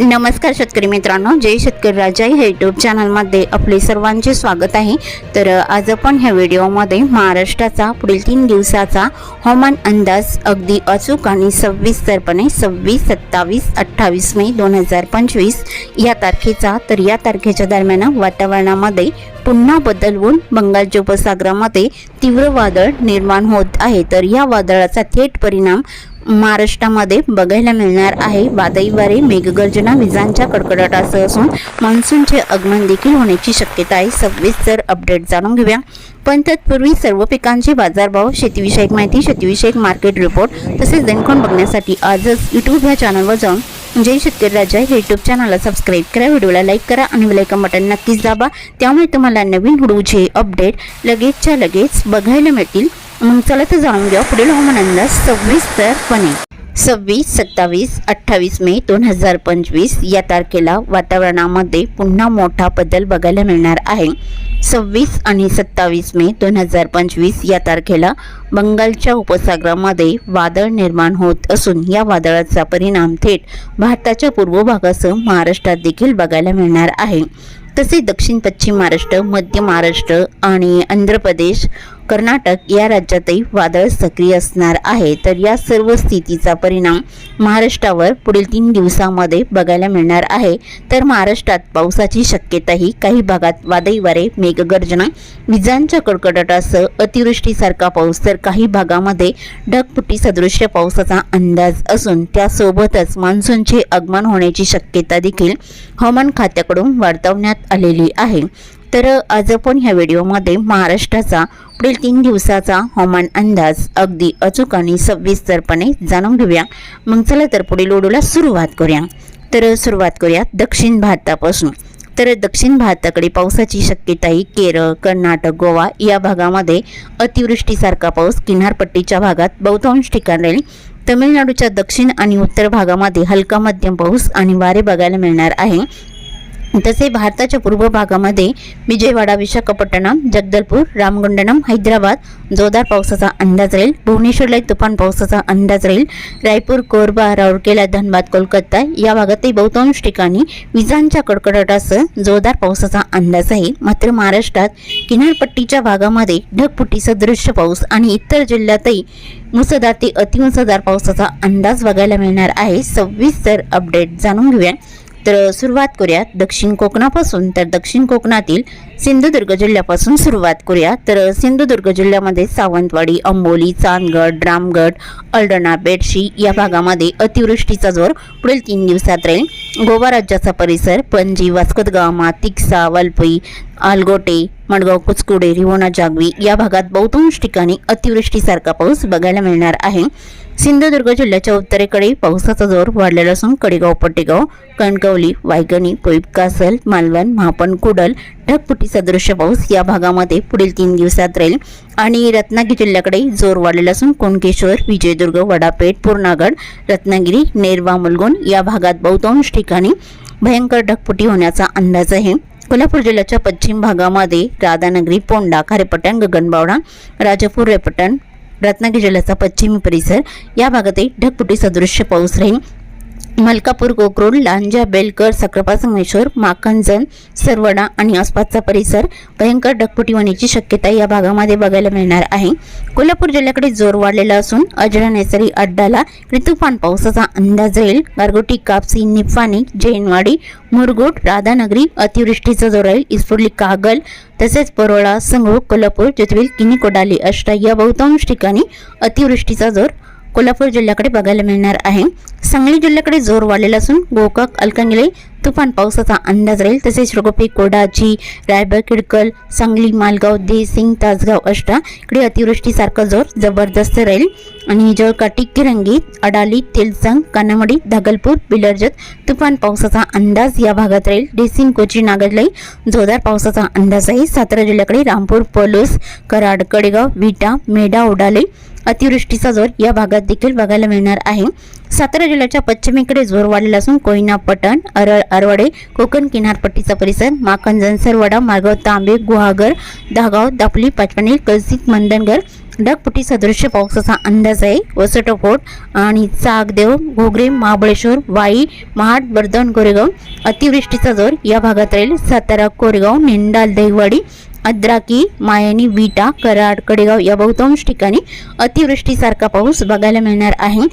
नमस्कार शेतकरी मित्रांनो जय शेतकरी राजा. ह्या यूट्यूब चॅनलमध्ये आपले सर्वांचे स्वागत आहे. तर आज आपण ह्या व्हिडिओमध्ये महाराष्ट्राचा पुढील तीन दिवसाचा हवामान अंदाज अगदी अचूक आणि सविस्तरपणे सव्वीस सत्तावीस अठ्ठावीस मे दोन हजार पंचवीस या तारखेचा. तर या तारखेच्या दरम्यान वातावरणामध्ये पुन्हा बदलवून बंगालच्या उपसागरामध्ये तीव्र वादळ निर्माण होत आहे तर या वादळाचा थेट परिणाम महाराष्ट्रामध्ये बघायला मिळणार आहे. वादळी वारे मेघगर्जना विजांच्या कडकडाटासह असून मान्सूनचे आगमन देखील होण्याची शक्यता आहे. सविस्तर अपडेट जाणून घेऊया. पण तत्पूर्वी सर्व पिकांचे बाजारभाव शेतीविषयक माहिती शेतीविषयक मार्केट रिपोर्ट तसेच देणखोन बघण्यासाठी आजच यूट्यूब ह्या चॅनलवर जाऊन जय शेतकरी राजा हे युट्यूब चॅनलला सबस्क्राईब करा व्हिडिओला लाईक करा आणि वेलकम बटन नक्कीच दाबा. त्यामुळे तुम्हाला नवीन व्हिडिओचे अपडेट लगेचच्या लगेच बघायला मिळतील. मग चला तर जाणून घ्या पुढील हवामान अंदाज सविस्तरपणे. सव्वीस सत्तावीस अठ्ठावीस मे दोन हजार पंचवीस या तारखेला वातावरणामध्ये पुन्हा मोठा बदल बघायला मिळणार आहे. सव्वीस आणि सत्तावीस मे दोन हजार पंचवीस या तारखेला बंगालच्या उपसागरामध्ये वादळ निर्माण होत असून या वादळाचा परिणाम थेट भारताच्या पूर्व भागासह महाराष्ट्रात देखील बघायला मिळणार आहे. तसेच दक्षिण पश्चिम महाराष्ट्र मध्य महाराष्ट्र आणि आंध्र प्रदेश कर्नाटक या राज्यातही वादळ सक्रिय असणार आहे. तर या सर्व स्थितीचा परिणाम महाराष्ट्रावर पुढील तीन दिवसामध्ये बघायला मिळणार आहे. तर महाराष्ट्रात पावसाची शक्यताही काही भागात वादळी वारे मेघगर्जना विजांच्या कडकडाटासह अतिवृष्टीसारखा पाऊस तर काही भागामध्ये ढगफुटी सदृश्य पावसाचा अंदाज असून त्यासोबतच मान्सूनचे आगमन होण्याची शक्यता देखील हवामान खात्याकडून वर्तवण्यात आलेली आहे. तर आज आपण ह्या व्हिडिओमध्ये महाराष्ट्राचा पुढील तीन दिवसाचा हवामान अंदाज अगदी अचूक आणि सविस्तरपणे जाणून घेऊया. मग चला तर पुढील ओढूला सुरुवात करूया. तर सुरुवात करूया दक्षिण भारतापासून. तर दक्षिण भारताकडे पावसाची शक्यता ही केरळ कर्नाटक गोवा या भागामध्ये अतिवृष्टीसारखा पाऊस किनारपट्टीच्या भागात बहुतांश ठिकाण राहील. तमिळनाडूच्या दक्षिण आणि उत्तर भागामध्ये हलका मध्यम पाऊस आणि वारे बघायला मिळणार आहे. तसे भारताच्या पूर्व भागामध्ये विजयवाडा विशाखापट्टणम जगदलपूर रामगुंडनम हैदराबाद जोरदार पावसाचा अंदाज राहील. भुवनेश्वरला तुफान पावसाचा अंदाज राहील. रायपूर कोरबा राऊरकेला धनबाद कोलकाता या भागातही बहुतांश ठिकाणी विजांच्या कडकडाटासह जोरदार पावसाचा अंदाज आहे मात्र महाराष्ट्रात किनारपट्टीच्या भागामध्ये ढगपुटी सदृश्य पाऊस आणि इतर जिल्ह्यातही मुसळधार ते अतिमुसळधार पावसाचा अंदाज बघायला मिळणार आहे. सविस्तर अपडेट जाणून घेऊया. तर सुरुवात करूया दक्षिण कोकणापासून. तर दक्षिण कोकणातील सिंधुदुर्ग जिल्ह्यापासून सुरुवात करूया तर सिंधुदुर्ग जिल्ह्यामध्ये सावंतवाडी अंबोली चांदगड रामगड अल्डणा बेडशी या भागामध्ये अतिवृष्टीचा जोर पुढील तीन दिवसात राहील. गोवा राज्याचा परिसर पणजी वास्कोदगामा तिक्सा वालपई आलगोटे मडगाव कुचकुडे रिवोणा जागवी या भागात बहुतांश ठिकाणी अतिवृष्टीसारखा पाऊस बघायला मिळणार आहे. सिंधुदुर्ग जिल्ह्याच्या उत्तरेकडे पावसाचा जोर वाढलेला असून कडेगाव पट्टेगाव कणकवली वायगणी पोईप कासल मालवण महापण कुडल ढगपुटी सदृश्य पाऊस या भागामध्ये पुढील तीन दिवसात राहील. आणि रत्नागिरी जिल्ह्याकडे जोर वाढलेला असून कोणकेश्वर विजयदुर्ग वडापेठ पूर्णागड रत्नागिरी नेरवा मुलगुण या भागात बहुतांश ठिकाणी भयंकर ढगपुटी होण्याचा अंदाज आहे. कोल्हापूर जिल्ह्याच्या पश्चिम भागामध्ये राधानगरी पोंडा खारेपटण गगनबावडा राजापूर रेपटण रत्नागिरी जिल्ह्याचा पश्चिमी परिसर या भागातही ढगपुटी सदृश्य पाऊस राहील. मलकापूर गोकरूड लांजा बेलकर सक्रापा संगमेश्वर माकंजन सरवडा आणि आसपासचा परिसर भयंकर ढगफुटी होण्याची शक्यता या भागामध्ये बघायला मिळणार आहे. कोल्हापूर जिल्ह्याकडे जोर वाढलेला असून अजरा नैसरी अड्डाला ऋतुफान पावसाचा अंदाज येईल गारगोटी कापसी निफानी जैनवाडी मुरगुट राधानगरी अतिवृष्टीचा जोर राहील. इस्फुर्ली कागल तसेच परोळा संगरूळ कोल्हापूर चितवेल किनी कोडाली अष्टा या बहुतांश ठिकाणी अतिवृष्टीचा जोर कोल्हापूर जिल्ह्याकडे बघायला मिळणार आहे. सांगली जिल्ह्याकडे जोर वाढलेला असून गोकाक अलकंगले तुफान पावसाचा अंदाज राहील. तसेच रोगोपी कोडाची रायबा किडकल सांगली मालगाव देसिंग तासगाव अष्टा इकडे अतिवृष्टीसारखा जोर जबरदस्त राहील. आणि जळकाटी किरंगी अडाली तेलसंग कानामडी धागलपूर बिलर्जत तुफान पावसाचा अंदाज या भागात राहील. डेसिंग कोची नागदलाई जोरदार पावसाचा अंदाज आहे. सातारा जिल्ह्याकडे रामपूर पलूस कराड कडेगाव विटा मेढा उडाले अतिवृष्टीचा जोर या भागात देखील बघायला मिळणार आहे. सातारा जिल्ह्याच्या पश्चिमेकडे जोर वाढलेला असून कोयना पटण अरळ अरवडे कोकण किनारपट्टीचा परिसर माखन जनसरवाडा मार्गाव तांबे गुहागर दहागाव दापली पाचपणी कलसिक मंदनगर ढगपुटी सदृश्य पावसाचा अंदाज आहे. वसटोफोट आणि चाकदेव घोगरे महाबळेश्वर वाई महाड वर्धन कोरेगाव. अतिवृष्टीचा जोर या भागात राहील. सातारा कोरेगाव निंडाल दहिवाडी अद्राकी मायानी विटा कराड कडेगाव या बहुतांश ठिकाणी अतिवृष्टीसारखा पाऊस बघायला मिळणार आहे.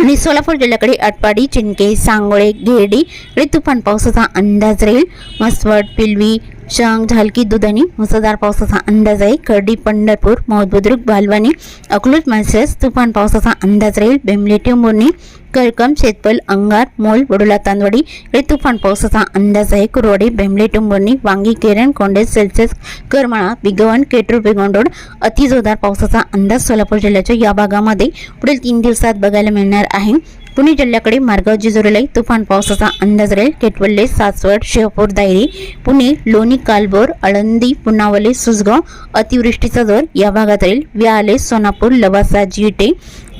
आणि सोलापूर जिल्ह्याकडे आटपाडी चिंके सांगोळे घेरडी इकडे तुफान पावसाचा अंदाज राहील. मसवड पिलवी शंख झालकी दुधनी मुसळधार पावसाचा अंदाज आहे. खर्डी पंढरपूर मौदबुद्रुक बालवानी अकलूज माळसेस तुफान पावसाचा अंदाज राहील. बेमले टेंबुर्णी करकम शेतपल अंगार मोल बडोला तांदवाडी इकडे तुफान पावसाचा अंदाज आहे. कुरवाडी बेमले टेंबुर्णी वांगी केरण कोंडे सेल्सिअस करमाळा बिगवण केटूर बेगोंडोड रोड जोरदार पावसाचा अंदाज सोलापूर जिल्ह्याच्या या भागामध्ये पुढील तीन दिवसात बघायला मिळणार आहे. पुणे जिल्ह्याकडे मार्गाव जिजोरीलाई तुफान पावसाचा अंदाज राहील. केटवल्ले सासवड शहापूर दायरी पुणे लोणी कालबोर आळंदी पुनावले सुसगाव अतिवृष्टीचा जोर या भागात राहील. व्याले सोनापूर लवासा जिटे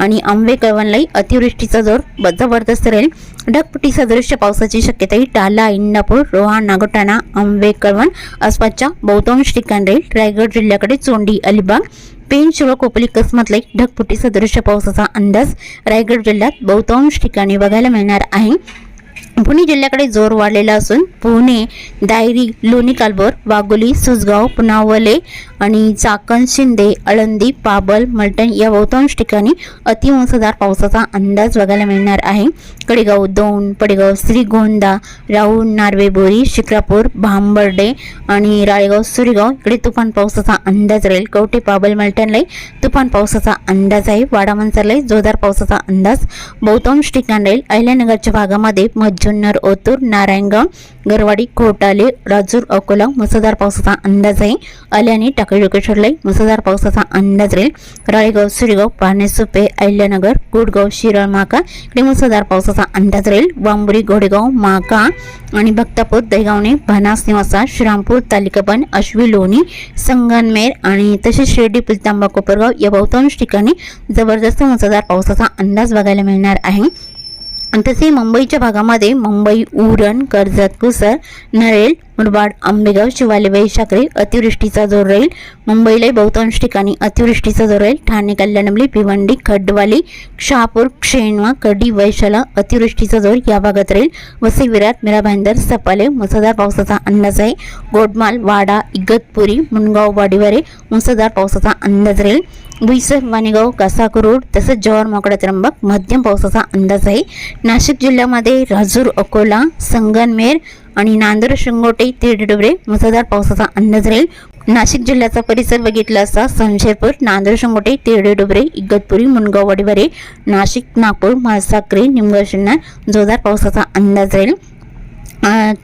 आणि आंबे कळवणलाही अतिवृष्टीचा जोर जबरदस्त राहील. ढगपुटी सदृश्य पावसाची शक्यताही टाला इंदापूर रोहा नागोटाणा आंबे कळवण आसपासच्या बहुतांश ठिकाणी राहील. रायगड जिल्ह्याकडे चोंडी अलिबाग पेन शिव कोपली ढगफुटी सदृश्य पावसाचा अंदाज. रायगड जिल्ह्यात बहुतांश ठिकाणी बघायला मिळणार आहे. पुणे जिल्ह्याकडे जोर वाढलेला असून पुणे दायरी लोणी कालबोर वाघोली सुसगाव पुनावले आणि चाकण शिंदे आळंदी पाबल मलटण या बहुतांश ठिकाणी अतिमुसळधार पावसाचा अंदाज बघायला मिळणार आहे. कडेगाव दौंड पडेगाव श्रीगोंदा राहुल नार्वे बोरी शिक्रापूर भांबर्डे आणि राळेगाव सुरेगाव इकडे तुफान पावसाचा अंदाज राहील. कवटे पाबल मलटणलाही तुफान पावसाचा अंदाज आहे. वाडा जोरदार पावसाचा अंदाज बहुतांश ठिकाण राहील. अहिल्यानगरच्या भागामध्ये जुन्नर ओतूर नारायणगाव गरवाडी खोटाले राजूर अकोला मुसळधार पावसाचा अंदाज आहे. आल्याने टाकळी लोकेश्वरलाई मुसळधार पावसाचा अंदाज राहील. राळेगाव सुरेगाव सुपे अहिल्यानगर गुडगाव शिराळ माका इकडे मुसळधार पावसाचा अंदाज राहील. वांबुरी घोडेगाव माका आणि भक्तापूर दहीगावणे भानास निवासा श्रीरामपूर तालिकाबन अश्वी लोणी संगनमेर आणि तसेच शिर्डी पुलतांबा कोपरगाव या बहुतांश ठिकाणी जबरदस्त मुसळधार पावसाचा अंदाज बघायला मिळणार आहे. तसे मुंबईच्या भागामध्ये मुंबई उरण कर्जत कुसर नरेल मुरबाड आंबेगाव शिवाले वैशाखरे अतिवृष्टीचा जोर राहील. मुंबईलाही बहुतांश ठिकाणी अतिवृष्टीचा जोर राहील. ठाणे कल्याणमली भिवंडी खड्डवाली शहापूर क्षेणवा कडी वैशाला अतिवृष्टीचा जोर या भागात राहील. वसई विराट मीरा भाईंदर सपाले मुसळधार पावसाचा अंदाज आहे. गोडमाल वाडा इगतपुरी मुनगाव वाडीवारे मुसळधार पावसाचा अंदाज राहील. भुईसर वाणेगाव कासाकुरोड तसंच जव्हार मोकळा त्र्यंबक मध्यम पावसाचा अंदाज आहे नाशिक जिल्ह्यामध्ये राजूर अकोला संगनमेर आणि नांदूर शिंगोटे तिरडुबरे मुसळधार पावसाचा अंदाज राहील नाशिक जिल्ह्याचा परिसर बघितला असता संशेरपूर नांदूर शिंगोटे तिरडेडुबरे इगतपुरी मुनगाव वाडीवारे नाशिक नागपूर म्हाळसाक्रे निमगाव शिन्नर जोरदार पावसाचा अंदाज राहील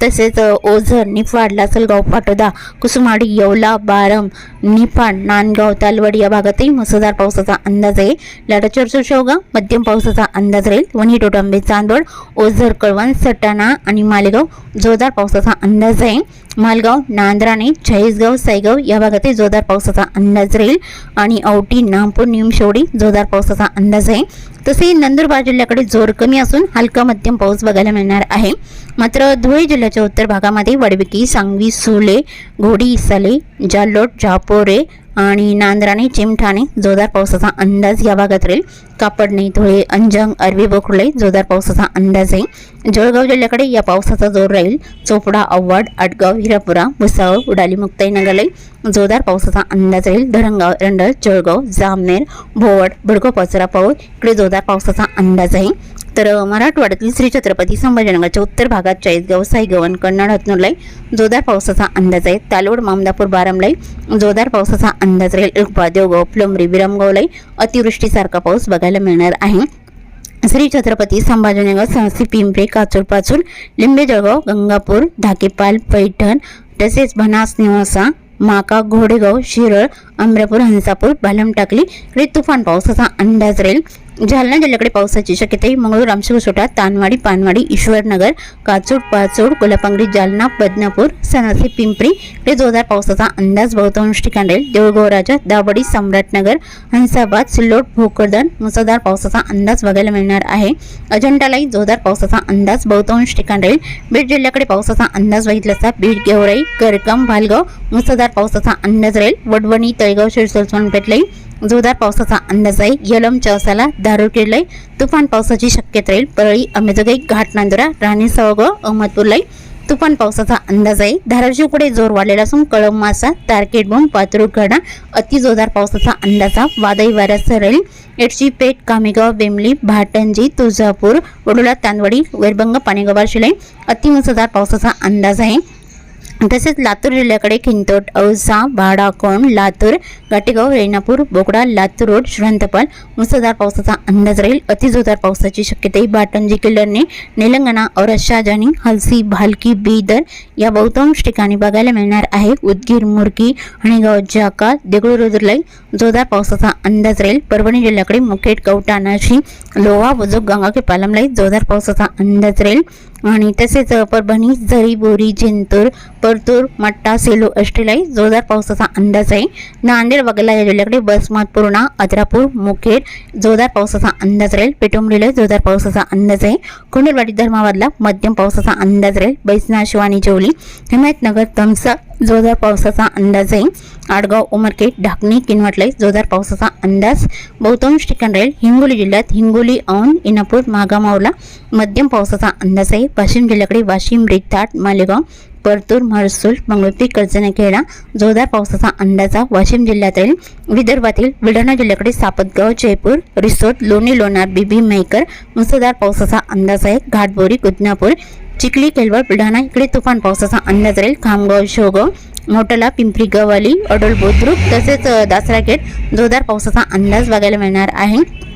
तसेच ओझर निफाड लासलगाव पाटोदा कुसुमाडी येवला बारम निफाड नांदगाव तालवड या भागातही मुसळधार पावसाचा अंदाज आहे. लडाचर शेवगाव मध्यम पावसाचा अंदाज राहील. वणी टोटांबे चांदवड ओझर कळवण सटाणा आणि मालेगाव जोरदार पावसाचा अंदाज आहे. मालगाव नांद्राणे चाळीसगाव सायगाव या भागातही जोरदार पावसाचा अंदाज राहील. आणि औटी नामपूर निमशेवडी जोरदार पावसाचा अंदाज आहे. तसे नंदुरबार जिल्ह्याकडे जोर कमी असून हलका मध्यम पाऊस बघायला मिळणार आहे. मात्र धुळे जिल्ह्याच्या उत्तर भागामध्ये वडबिकी सांगवी सुले घोडी साले जाल्लोट जापोरे आणि नांद्राने चिमठाणे जोरदार पावसाचा अंदाज या भागात राहील. कापडणे धुळे अंजंग अरबी बोकुळे जोरदार पावसाचा अंदाज आहे. जळगाव जिल्ह्याकडे या पावसाचा जोर राहील. चोपडा आव्हाड आटगाव हिरापुरा भुसावळ उडाली मुक्ताईनगरलाई जोरदार पावसाचा अंदाज राहील. धरणगाव रंडल जळगाव जामनेर भोवड भडको पचरा पाऊस इकडे जोरदार पावसाचा अंदाज आहे. तर मराठवाड्यातील श्री छत्रपती संभाजीनगरच्या उत्तर भागात चाळीसगाव साईगवन कन्नड हतनुरलाई जोरदार पावसाचा अंदाज आहे. तालोड मामदापूर बारामलाई जोरदार पावसाचा अंदाज राहील. इरपा देवगाव फुलंब्री विरामगावलाई अतिवृष्टीसारखा पाऊस बघायला मिळणार आहे. श्री छत्रपती संभाजीनगर सहसी पिंपरी काचूरपासून लिंबे जळगाव गंगापूर धाकेपाल पैठण तसेच बनास निवासा माका घोडेगाव शिरळ अमरापूर हंसापूर बालम टाकली तुफान पावसाचा अंदाज राहील. जालना जिल्ह्याकडे पावसाची शक्यता आहे मंगळूर रामशिवसोटा तानवाडी पानवाडी ईश्वरनगर काचोड पाचोड कोल्हापांगडी जालना बदनापूर सनासी पिंपरी हे जोरदार पावसाचा अंदाज बहुतांश ठिकाणी राहील. देऊळगोराजा दाबडी सम्राटनगर हंसाबाद सिल्लोड भोकरदन मुसळधार पावसाचा अंदाज बघायला मिळणार आहे. अजंठालाही जोरदार पावसाचा अंदाज बहुतांश ठिकाणी राहील. बीड जिल्ह्याकडे पावसाचा अंदाज बघितला असता बीड गेवराई करकम भालगाव मुसळधार पावसाचा अंदाज राहील. वडवणी तळेगाव शिरसोल सोनपेठलाई जोरदार पावसाचा अंदाज आहे. यलम चौसाला दारू किडलंय. तुफान पावसाची शक्यता राहील. परळी अंबेजोगाई घाट नांदुरा राणी सवग अहमदपूरलाई तुफान पावसाचा अंदाज आहे. धाराशिवकडे जोर वाढलेला असून कळम मासा तारकेट बोंब पात्रूड घडा अति जोरदार पावसाचा अंदाजा वादळी वाऱ्यासह राहील. एडशी पेठ कामेगाव बेमली भाटंजी तुळजापूर वडोला तांदवडी वैरभंग पाणेगाव शिलाई अतिमुसळधार पावसाचा अंदाज आहे. तसेच लातूर जिल्ह्याकडे खिंतोट औसा भाडाकोण लातूर गाटेगाव रेणापूर बोकडा लातूर रोड श्रंतपाल मुसळधार पावसाचा अंदाज राहील. अतिजोरदार पावसाची शक्यताही बाटंजी किल्लरने निलंगणा औरत शाहजानी हलसी भालकी बीदर या बहुतांश ठिकाणी बघायला मिळणार आहे. उदगीर मुरकी हणेगाव जाका देगुळरोदरलाई जोरदार पावसाचा अंदाज राहील. परभणी जिल्ह्याकडे मुखेड कवटा नाशी लोहा गंगा के पालमलाई जोरदार पावसाचा अंदाज राहील. आणि तसेच परभणी झरी बोरी जिंतूर परतूर मट्टा सेलू अष्टेलाई जोरदार पावसाचा अंदाज आहे. नांदेड वगैरे या जिल्ह्याकडे बसमत पूर्णा अद्रापूर मुखेड जोरदार पावसाचा अंदाज राहील. पेटोंबरीला जोरदार पावसाचा अंदाज आहे. कुंडलवाडी धर्माबादला मध्यम पावसाचा अंदाज राहील. बैसना शिवानी जेवली हिमायतनगर तमसा जोरदार पावसाचा अंदाज आहे. आडगाव उमरखेड ढाकणी किनवटलाई जोरदार पावसाचा अंदाज. बहुतांश ठिकाण राहील हिंगोली जिल्ह्यात. हिंगोली औन इनापूर मागामावला मध्यम पावसाचा अंदाज आहे. वाशिम जिल्ह्याकडे वाशिम रिताट मालेगाव परतूर महसूल मंगळपी कर्जनखेडा जोरदार पावसाचा अंदाजा वाशिम जिल्ह्यातील विदर्भातील बुलढाणा जिल्ह्याकडे सापतगाव जयपूर रिसोर्ट लोणी लोणार बीबी मेकर मुसळधार पावसाचा अंदाज आहे. घाटबोरी कुदनापूर चिखली केलवड बुलढाणा इकडे तुफान पावसाचा अंदाज राहील. खामगाव शेवगाव मोटला पिंपरी गवाली अडोल बुद्रुक तसेच अ, दासराखेड जोरदार पावसाचा अंदाज बघायला मिळणार आहे.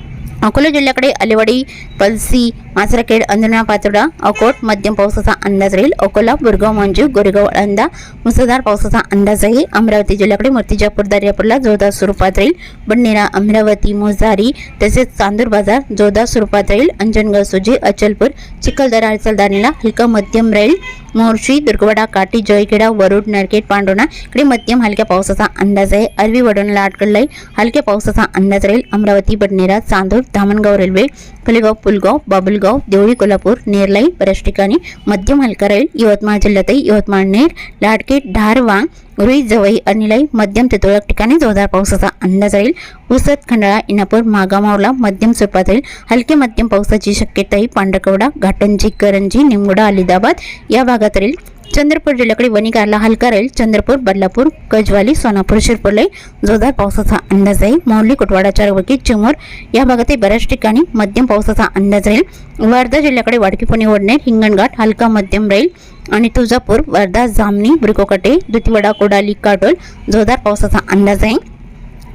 अकोला जिल्ह्याकडे अलेवाडी पलसी मासरखेड अंजना पातोडा अकोट मध्यम पावसाचा अंदाज राहील. अकोला बुरगाव मंजू गोरेगाव अळंदा मुसळधार पावसाचा अंदाज आहे. अमरावती जिल्ह्याकडे मूर्तिजापूर दर्यापूरला जोरदार स्वरूपात राहील. बडनेरा अमरावती मोजारी तसेच चांदूर बाजार जोरदार स्वरूपात राहील. अंजनगाव सुजी अचलपूर चिखलदरा अडचलदानीला हलका मध्यम राहील. मोर्शी दुर्गवाडा काटी जयखेडा वरुड नरकेट पांडोना इकडे मध्यम हलक्या पावसाचा अंदाज आहे. अरवी वडोणला अटकललाई हलक्या पावसाचा अंदाज राहील. अमरावती बडनेरा चांदूर ದಮನ್ಗಾಂವ್ ರೈಲ್ವೆ फुलेगाव पुलगाव बाबुलगाव देवळी कोल्हापूर नेरलाई बऱ्याच ठिकाणी मध्यम हलका राहील यवतमाळ जिल्ह्यातही यवतमाळ नेर लाडकेट धारवांग रुई जवई अनिलाई मध्यम ते तुरळक ठिकाणी जोरदार पावसाचा अंदाज राहील. उसत खंडाळा इनापूर मागामावला मध्यम स्वरूपात राहील हलके मध्यम पावसाची शक्यताही पांढरकवडा घाटंजी करंजी निमगुडा अलिदाबाद या भागात राहील. चंद्रपूर जिल्ह्याकडे वणिकारला हलका राहील. चंद्रपूर बदलापूर गजवाली सोनापूर शिरपूरलाई जोरदार पावसाचा अंदाज आहे. मोहली कुटवाडा चारवकी चिमूर या भागातही बऱ्याच ठिकाणी मध्यम पावसाचा अंदाज राहील. वर्धा जिल्ह्याकडे वाडकी पुणे ओढणे हिंगणघाट हलका मध्यम राहील आणि तुळजापूर वर्धा जामनी बुरकोकटे दुतीवडा कोडाली काटोल जोरदार पावसाचा अंदाज आहे.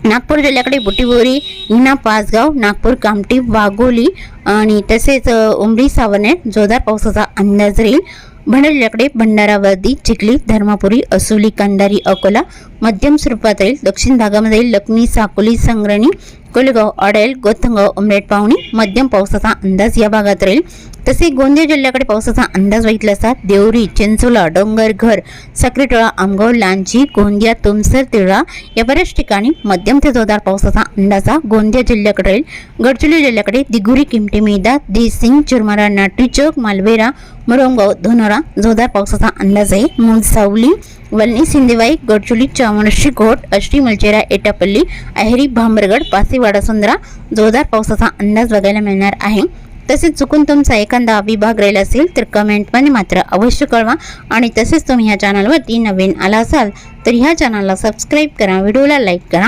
नागपूर जिल्ह्याकडे बुटीबोरी हिना पाचगाव नागपूर कामठी वाघोली आणि तसेच उमरी सावनेर जोरदार पावसाचा अंदाज राहील. भंडारा जिल्ह्याकडे भंडारा वर्दी चिखली धर्मापुरी असोली कंदारी अकोला मध्यम स्वरूपात राहील दक्षिण भागामध्ये लक्ष्मी साकोली संग्रणी कोलगाव अडेल गोथंगाव उमरेट पाहुणी मध्यम पावसाचा अंदाज या भागात राहील तसे गोंदिया जिल्ह्याकडे पावसाचा अंदाज बघितला असता देवरी चिंचोला डोंगरघर साखरेटोळा आमगाव लांची गोंदिया तुमसर तिळा या बऱ्याच ठिकाणी मध्यम ते जोरदार पावसाचा अंदाज हा गोंदिया जिल्ह्याकडे राहील गडचिरोली जिल्ह्याकडे दिगुरी किमटी मेदा देसिंग चिरमारा नाटी चौक मालवेरा मुरंगाव धोनोरा जोरदार पावसाचा अंदाज आहे. मुंसावली वल्ली वलनी सिंदेवाई गडचुली चामुंडशी घोट अष्टी मलचेरा एटापल्ली अहेरी भांबरगड पासेवाडा सुंदरा जोरदार पावसाचा अंदाज बघायला मिळणार आहे. तसेच चुकून तुमचा एखादा विभाग राहिला असेल तर कमेंटमध्ये मात्र अवश्य कळवा आणि तसेच तुम्ही ह्या चॅनलवरती नवीन आला असाल तर ह्या चॅनलला सबस्क्राईब करा व्हिडिओला लाईक करा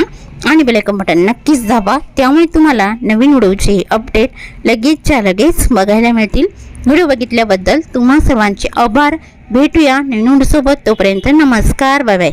आणि बेलायकन बटन नक्कीच दाबा. त्यामुळे तुम्हाला नवीन व्हिडिओचे अपडेट लगेचच्या लगेच बघायला मिळतील. व्हिडिओ बघितल्याबद्दल तुम्हा सर्वांचे आभार. भेटूया नवीन व्हिडिओसोबत तोपर्यंत नमस्कार. बाय.